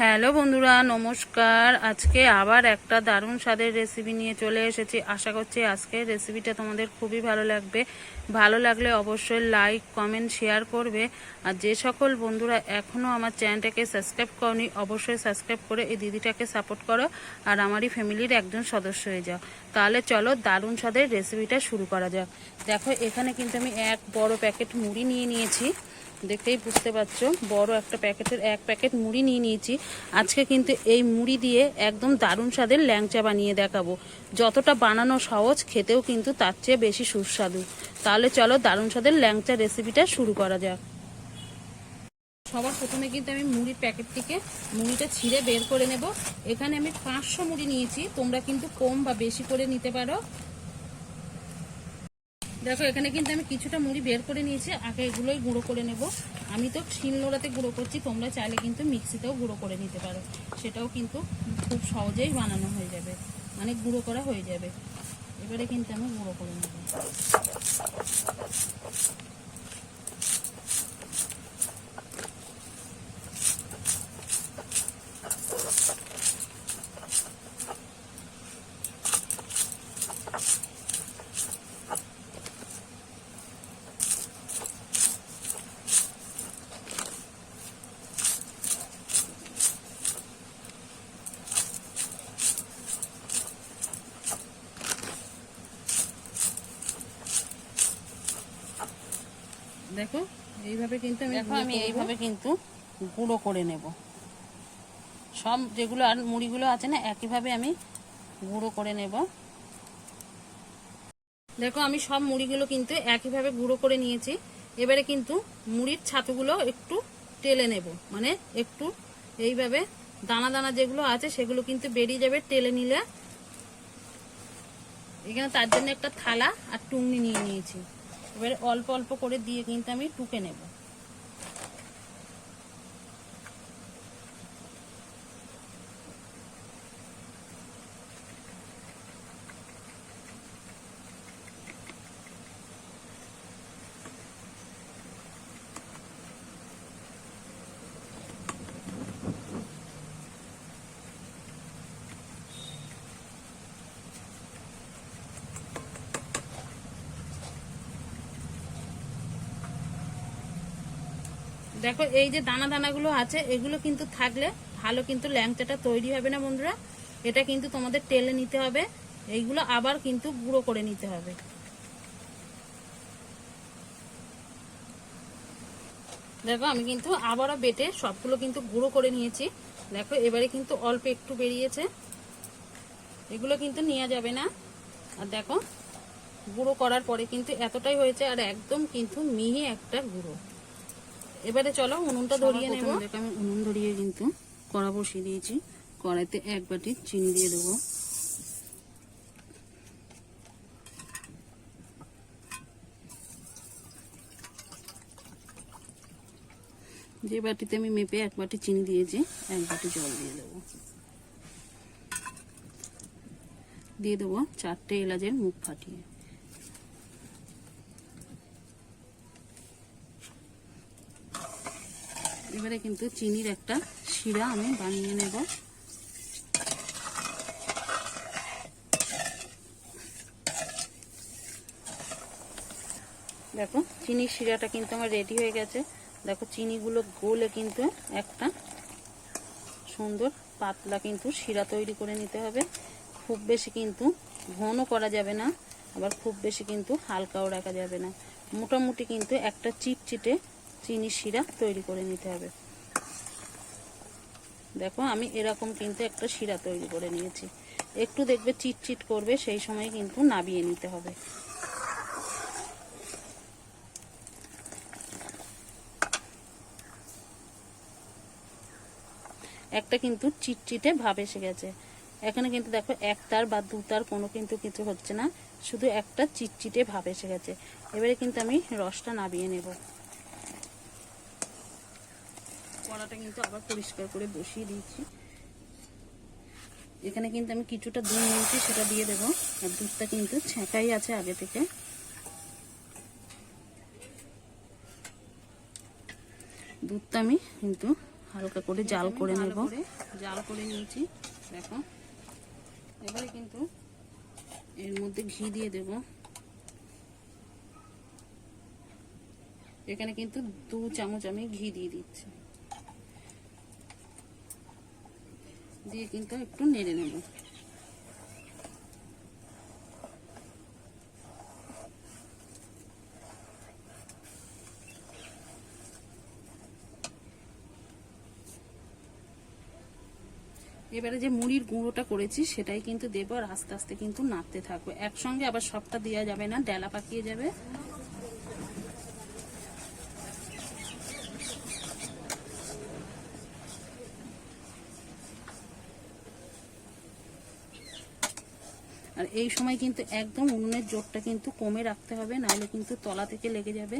Hello বন্ধুরা, নমস্কার। আজকে আবার একটা দারুণ স্বাদের রেসিপি নিয়ে চলে এসেছি। আশা করছি আজকের রেসিপিটা তোমাদের খুবই ভালো লাগবে। ভালো লাগলে অবশ্যই লাইক কমেন্ট শেয়ার করবে। আর যে সকল বন্ধুরা এখনও আমার চ্যানেলটাকে সাবস্ক্রাইব করনি, অবশ্যই সাবস্ক্রাইব করে এই দিদিটাকে সাপোর্ট করো। আর আমারই ফ্যামিলির একজন সদস্য হয়ে যাও। তাহলে চলো দারুণ স্বাদের রেসিপিটা শুরু করা যাক। দেখো, এখানে কিন্তু আমি এক বড় প্যাকেট মুড়ি নিয়ে নিয়েছি। দেখতেই বুঝতে পারছ, বড় একটা প্যাকেটের, এক প্যাকেট মুড়ি নিয়ে নিয়েছি। আজকে কিন্তু এই মুড়ি দিয়ে একদম দারুণ স্বাদের ল্যাংচা বানিয়ে দেখাবো। যতটা বানানো সহজ, খেতেও কিন্তু তার চেয়ে বেশি সুস্বাদু। তাহলে চলো দারুণ স্বাদের ল্যাংচা রেসিপিটা শুরু করা যাক। সবার প্রথমে কিন্তু আমি মুড়ির প্যাকেট থেকে মুড়িটা ছিঁড়ে বের করে নেব। এখানে আমি পাঁচশো মুড়ি নিয়েছি, তোমরা কিন্তু কম বা বেশি করে নিতে পারো। দেখো, এখানে কিন্তু আমি কিছুটা মুড়ি বের করে নিয়েছি, আগে এগুলোই গুঁড়ো করে নেব। আমি তো শিলনোড়াতে গুঁড়ো করছি, তোমরা চাইলে কিন্তু মিক্সিতেও গুঁড়ো করে নিতে পারো। সেটাও কিন্তু খুব সহজেই বানানো হয়ে যাবে মানে গুঁড়ো করা হয়ে যাবে। এবারে কিন্তু আমি গুঁড়ো করে নেব। দেখো এইভাবে কিন্তু আমি দেখো আমি এইভাবে কিন্তু গুঁড়ো করে নেব। সব যেগুলো আর মুড়িগুলো আছে না একইভাবে আমি গুঁড়ো করে নেব। দেখো আমি সব মুড়িগুলো কিন্তু একইভাবে গুঁড়ো করে নিয়েছি। এবারে কিন্তু মুড়ির ছাতুগুলো একটু টেলে নেব। মানে একটু এইভাবে দানা দানা যেগুলো আছে সেগুলো কিন্তু বেরিয়ে যাবে টেলে নিলে। এখানে তার জন্য একটা থালা আর টুংনি নিয়ে নিয়েছি। এবারে অল্প অল্প করে দিয়ে কিন্তু আমি টুকে নেব। দেখো, এই যে দানা দানাগুলো আছে, এগুলো কিন্তু থাকলে ভালো কিন্তু ল্যাংচাটা তৈরি হবে না বন্ধুরা। এটা কিন্তু তোমাদের টেলে নিতে হবে। এইগুলো আবার কিন্তু গুঁড়ো করে নিতে হবে। দেখো, আমি কিন্তু আবারও বেটে সবগুলো কিন্তু গুঁড়ো করে নিয়েছি। দেখো, এবারে কিন্তু অল্প একটু বেরিয়েছে। এগুলো কিন্তু নেওয়া যাবে না। আর দেখো, গুঁড়ো করার পরে কিন্তু এতটাই হয়েছে আর একদম কিন্তু মিহি একটা গুঁড়ো। এবারে চলো উনুনটা ধরিয়ে নেব। আমি উনুন ধরিয়ে কিন্তু কড়া বসিয়ে দিয়েছি। কড়াইতে এক বাটি চিনি দিয়ে দেবো। যে বাটিতে আমি মেপে এক বাটি চিনি দিয়েছি এক বাটি জল দিয়ে দেবো। দিয়ে দেবো চারটে এলাচের মুখ ফাটিয়ে। এবারে কিন্তু চিনির একটা শিরা আমি বানিয়ে নেব। দেখো, চিনির শিরাটা কিন্তু আমার রেডি হয়ে গেছে। দেখো, চিনিগুলো গোলে কিন্তু একটা সুন্দর পাতলা কিন্তু শিরা তৈরি করে নিতে হবে। খুব বেশি কিন্তু ঘনও করা যাবে না, আবার খুব বেশি কিন্তু হালকাও রাখা যাবে না। মোটামুটি কিন্তু একটা চিটচিটে চিনি শিরা তৈরি করে নিতে হবে। দেখো, আমি এরকম কিন্তু একটা শিরা তৈরি করে নিয়েছি। একটু দেখবে চিটচিট করবে, সেই সময় কিন্তু নাবিয়ে নিতে হবে। একটা কিন্তু চিটচিটে ভাব এসে গেছে। এখানে কিন্তু দেখো এক তার বা দু তার কোনো কিন্তু কিছু হচ্ছে না, শুধু একটা চিটচিটে ভাব এসে গেছে। এবারে কিন্তু আমি রসটা নাবিয়ে নেব। কড়াটা কিন্তু আবার পরিষ্কার করে বসিয়ে দিয়েছি। এখানে কিন্তু আমি কিছুটা দুধ নিয়েছি সেটা দিয়ে দেবো। আর দুধটা কিন্তু ছেঁকাই আছে আগে থেকে। দুধটা আমি কিন্তু হালকা করে জাল করে নেব। জাল করে নিয়েছি দেখো। এবারে কিন্তু এর মধ্যে ঘি দিয়ে দেব। এখানে কিন্তু দু চামচ আমি ঘি দিয়ে দিচ্ছি। দিয়ে কিন্তু একটু নেড়ে নেব। এবারে যে মুড়ির গুঁড়োটা করেছি, সেটাই কিন্তু দেবো আর আস্তে আস্তে কিন্তু নাড়তে থাকব। একসঙ্গে আবার সবটা দেওয়া যাবে না, ডেলা পাকিয়ে যাবে। এই সময় কিন্তু একদম উনুনের জোরটা কিন্তু কমে রাখতে হবে, নাহলে কিন্তু তলা থেকে লেগে যাবে।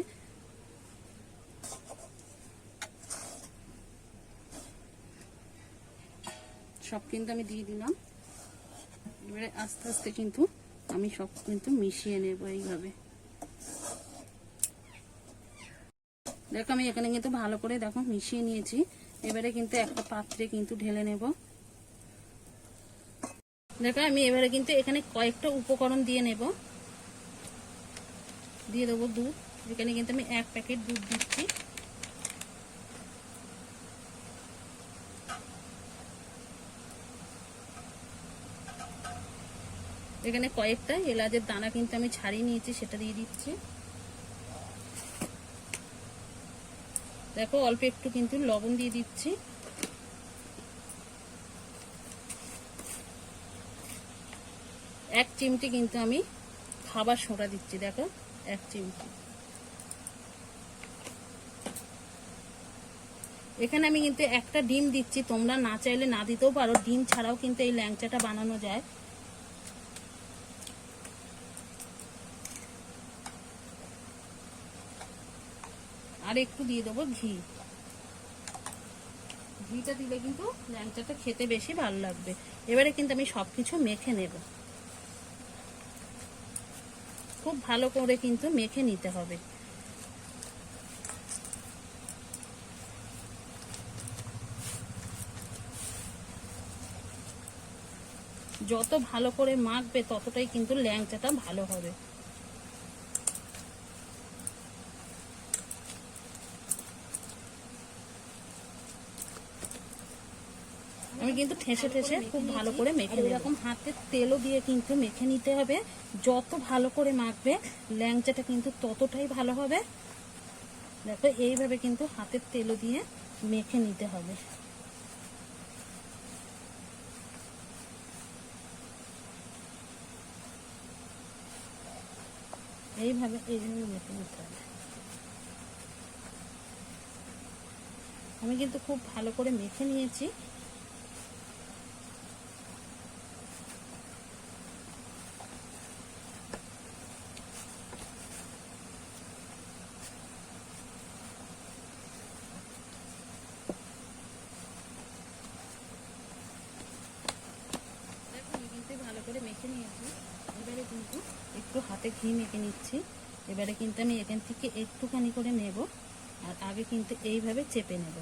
সব কিন্তু আমি দিয়ে দিলাম। এবারে আস্তে আস্তে কিন্তু আমি সব কিন্তু মিশিয়ে নেব এইভাবে। দেখো আমি এখানে কিন্তু ভালো করে দেখো মিশিয়ে নিয়েছি। এবারে কিন্তু একটা পাত্রে কিন্তু ঢেলে নেব। দেখো, আমি এবারে কিন্তু এখানে কয়েকটা উপকরণ দিয়ে নেব। দিয়ে দেবো দুধ এখানে কিন্তু আমি এক প্যাকেট দুধ দিচ্ছি। এখানে কয়েকটা এলাচের দানা কিন্তু আমি ছাড়িয়ে নিয়েছি, সেটা দিয়ে দিচ্ছি। দেখো, অল্প একটু কিন্তু লবণ দিয়ে দিচ্ছি এক চিমটি কিন্তু আমি খাবার সোঁটা দিচ্ছি, দেখো, এক চিমটি। এখানে আমি কিন্তু একটা ডিম দিচ্ছি, তোমরা না চাইলে না দিতেও পারো, ডিম ছাড়াও কিন্তু এই ল্যাংচাটা বানানো যায়। আর একটু দিয়ে দেবো ঘি। ঘিটা দিলে কিন্তু ল্যাংচাটা খেতে বেশি ভালো লাগবে। এবারে কিন্তু আমি সবকিছু মেখে নেব। খুব ভালো করে কিন্তু মেখে নিতে হবে। যত ভালো করে মাখবে ততটাই কিন্তু ল্যাংচাটা ভালো হবে। আমি কিন্তু ঠেসে ঠেসে খুব ভালো করে মেখে এরকম হাতের তেলও দিয়ে কিন্তু মেখে নিতে হবে। যত ভালো করে মাখবে, ল্যাংচাটা কিন্তু ততটাই ভালো হবে। দেখো, এইভাবে কিন্তু হাতের তেলও দিয়ে মেখে নিতে হবে। এইভাবে এইভাবে মেখে নিতে হবে। আমি কিন্তু খুব ভালো করে মেখে নিয়েছি দেখো আমি কিন্তু ভালো করে মেখে নিয়েছি এবারে কিন্তু একটু হাতে ঘি মেখে নিচ্ছি। এবারে কিন্তু আমি এখান থেকে একটুখানি করে নেব আর আগে কিন্তু এইভাবে চেপে নেব।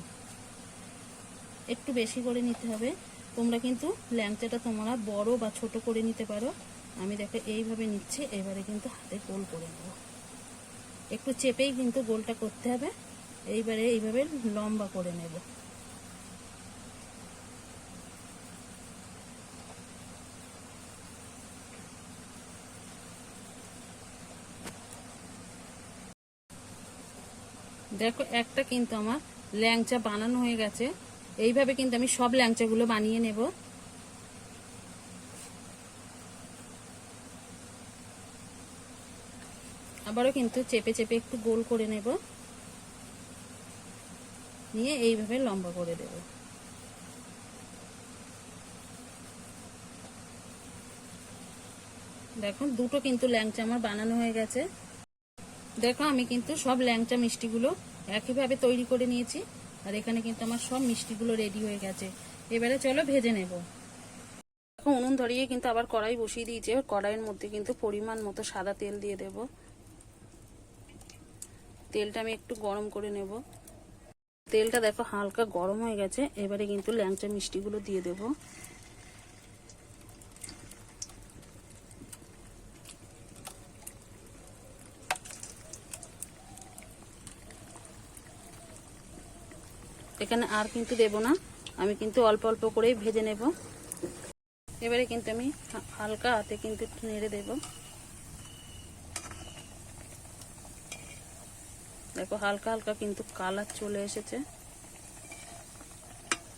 একটু বেশি করে নিতে হবে। তোমরা কিন্তু ল্যাংচাটা তোমরা বড় বা ছোট করে নিতে পারো। আমি দেখো এইভাবে নিচ্ছি, এবারে কিন্তু হাতে গোল করে নেব। একটু চেপেই কিন্তু গোলটা করতে হবে। এইবারে এইভাবে লম্বা করে নেব। দেখো, একটা কিন্তু আমার ল্যাংচা বানানো হয়ে গেছে। এইভাবে কিন্তু আমি সব ল্যাংচাগুলো বানিয়ে নেব। আবারও কিন্তু চেপে চেপে একটু গোল করে নেব। নিয়ে এইভাবে লম্বা করে দেব। দেখো, দুটো কিন্তু ল্যাংচা আমার বানানো হয়ে গেছে। দেখো, আমি কিন্তু সব ল্যাংচা মিষ্টিগুলো একইভাবে তৈরি করে নিয়েছি। আর এখানে কিন্তু আমার সব মিষ্টিগুলো রেডি হয়ে গেছে। এবারে চলো ভেজে নেব। দেখো, উনুন ধরিয়ে কিন্তু আবার কড়াই বসিয়ে দিয়েছে। কড়াইয়ের মধ্যে কিন্তু পরিমাণ মতো সাদা তেল দিয়ে দেব। তেলটা আমি একটু গরম করে নেব। তেলটা দেখো হালকা গরম হয়ে গেছে। এবারে কিন্তু ল্যাংচা মিষ্টিগুলো দিয়ে দেবো। এখানে আর কিন্তু দেব না। আমি কিন্তু অল্প অল্প করেই ভেজে নেব। এবারে কিন্তু আমি হালকা হাতে কিন্তু একটু নেড়ে দেব। দেখো হালকা হালকা কিন্তু কালার চলে এসেছে।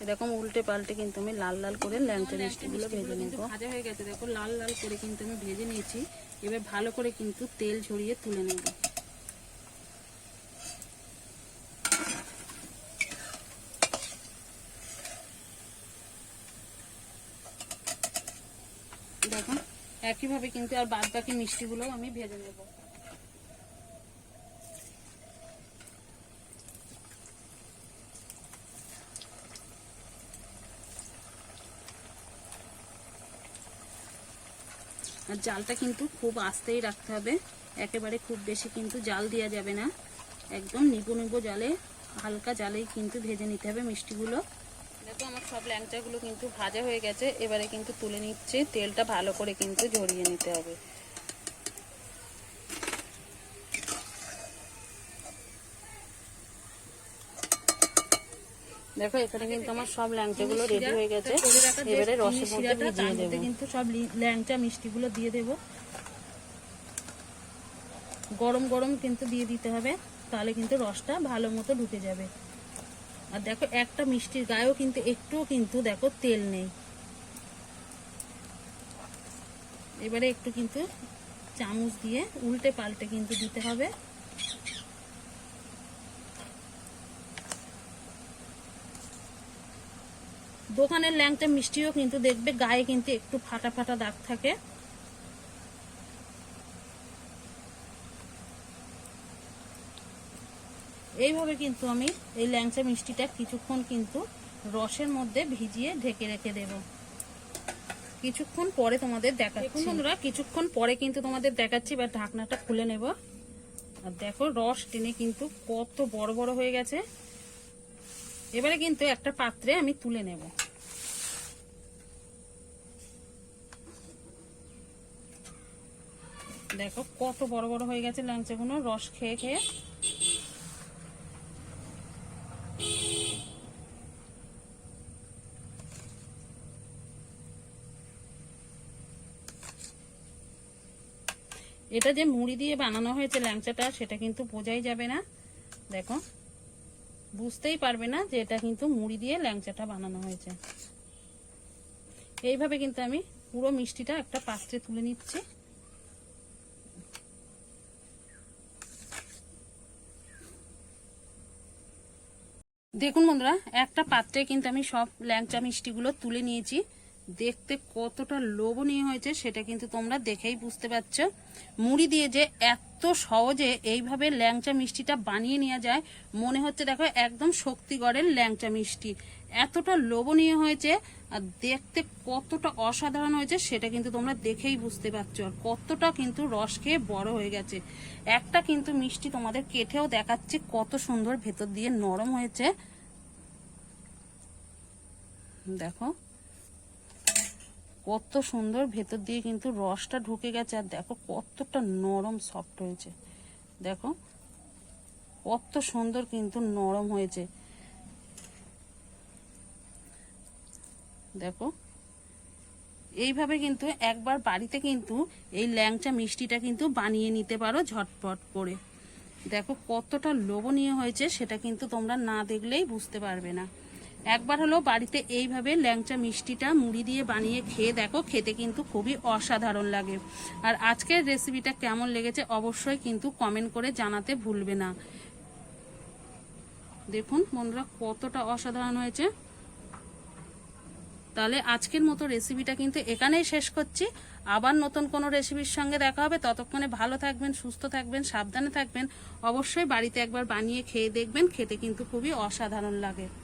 এরকম উল্টে পাল্টে কিন্তু আমি লাল লাল করে ল্যাংচা মিষ্টিগুলো ভেজে নেব। ভাজা হয়ে গেছে। দেখো লাল লাল করে কিন্তু আমি ভেজে নিয়েছি। এবার ভালো করে কিন্তু তেল ঝরিয়ে তুলে নেব দেখো একইভাবে কিন্তু আর বাদ বাকি মিষ্টিগুলো আমি ভেজে নেব। আর জালটা কিন্তু খুব আস্তেই রাখতে হবে। একেবারে খুব বেশি কিন্তু জাল দেওয়া যাবে না। একদম নিবু নিবু জালে, হালকা জালেই কিন্তু ভেজে নিতে হবে মিষ্টিগুলো। দেখো আমার সব ল্যাংচাগুলো কিন্তু ভাজা হয়ে গেছে। এবারে কিন্তু তুলে নিচ্ছে। তেলটা ভালো করে কিন্তু ঝরিয়ে নিতে হবে। দেখো এখানে কিন্তু আমার সব ল্যাংচাগুলো রেডি হয়ে গেছে। এবারে রসের মধ্যে ভিজিয়ে দেবো। কিন্তু সব ল্যাংচা মিষ্টিগুলো দিয়ে দেব। গরম গরম কিন্তু দিয়ে দিতে হবে। তাহলে কিন্তু রসটা ভালো মতো ঢুকে যাবে। আর দেখো, একটা মিষ্টির গায়েও কিন্তু একটুও কিন্তু দেখো তেল নেই। এবারে একটু কিন্তু চামচ দিয়ে উল্টে পাল্টে কিন্তু দিতে হবে। দোকানের ল্যাংটা মিষ্টিও কিন্তু দেখবে গায়ে কিন্তু একটু ফাটা ফাটা দাগ থাকে। এইভাবে কিন্তু আমি এই ল্যাংচা মিষ্টিটা কিছুক্ষণ কিন্তু রসের মধ্যে ভিজিয়ে ঢেকে রেখে দেব। কিছুক্ষণ পরে তোমাদের দেখাচ্ছি। বন্ধুরা, কিছুক্ষণ পরে কিন্তু তোমাদের দেখাচ্ছি বা ঢাকনাটা খুলে নেব। আর দেখো, রস টেনে কিন্তু কত বড় বড় হয়ে গেছে। এবারে কিন্তু একটা পাত্রে আমি তুলে নেব। দেখো, কত বড় বড় হয়ে গেছে ল্যাংচাগুলো, রস খেয়ে খেয়ে। এটা যে মুড়ি দিয়ে বানানো হয়েছে ল্যাংচাটা, সেটা কিন্তু বোঝাই যাবে না। দেখো, বুঝতেই পারবে না যে এটা কিন্তু মুড়ি দিয়ে ল্যাংচাটা বানানো হয়েছে। এইভাবে কিন্তু আমি পুরো মিষ্টিটা একটা পাত্রে তুলে নিচ্ছি। দেখুন বন্ধুরা, একটা পাত্রে কিন্তু আমি সব ল্যাংচা মিষ্টিগুলো তুলে নিয়েছি। দেখতে কতটা লোভনীয় হয়েছে সেটা কিন্তু তোমরা দেখেই বুঝতে পারছ। মুড়ি দিয়ে যে এত সহজে এইভাবে ল্যাংচা মিষ্টিটা বানিয়ে নেওয়া যায়, মনে হচ্ছে দেখো একদম শক্তিগড়ের ল্যাংচা মিষ্টি। এতটা লোভনীয় হয়েছে আর দেখতে কতটা অসাধারণ হয়েছে সেটা কিন্তু তোমরা দেখেই বুঝতে পারছ। আর কতটা কিন্তু রস খেয়ে বড় হয়ে গেছে। একটা কিন্তু মিষ্টি তোমাদের কেটেও দেখাচ্ছে কত সুন্দর ভেতর দিয়ে নরম হয়েছে। দেখো। কত সুন্দর ভেতর দিয়ে কিন্তু রসটা ঢুকে গেছে, আর দেখো কতটা নরম সফট হয়েছে। দেখো কত সুন্দর কিন্তু নরম হয়েছে। দেখো এইভাবে কিন্তু একবার বাড়িতে কিন্তু এই ল্যাংচা মিষ্টিটা কিন্তু বানিয়ে নিতে পারো ঝটপট করে। দেখো কতটা লোভনীয় হয়েছে, সেটা কিন্তু তোমরা না দেখলেই বুঝতে পারবে না। একবার হলো বাড়িতে এইভাবে ল্যাংচা মিষ্টিটা মুড়ি দিয়ে বানিয়ে খেয়ে দেখো, খেতে কিন্তু খুবই অসাধারণ লাগে। আর আজকের রেসিপিটা কেমন লেগেছে অবশ্যই কিন্তু কমেন্ট করে জানাতে ভুলবে না। দেখুন বন্ধুরা কতটা অসাধারণ হয়েছে। তাহলে আজকের মতো রেসিপিটা কিন্তু এখানেই শেষ করছি। আবার নতুন কোনো রেসিপির সঙ্গে দেখা হবে। ততক্ষণে ভালো থাকবেন, সুস্থ থাকবেন, সাবধানে থাকবেন। অবশ্যই বাড়িতে একবার বানিয়ে খেয়ে দেখবেন, খেতে কিন্তু খুবই অসাধারণ লাগে।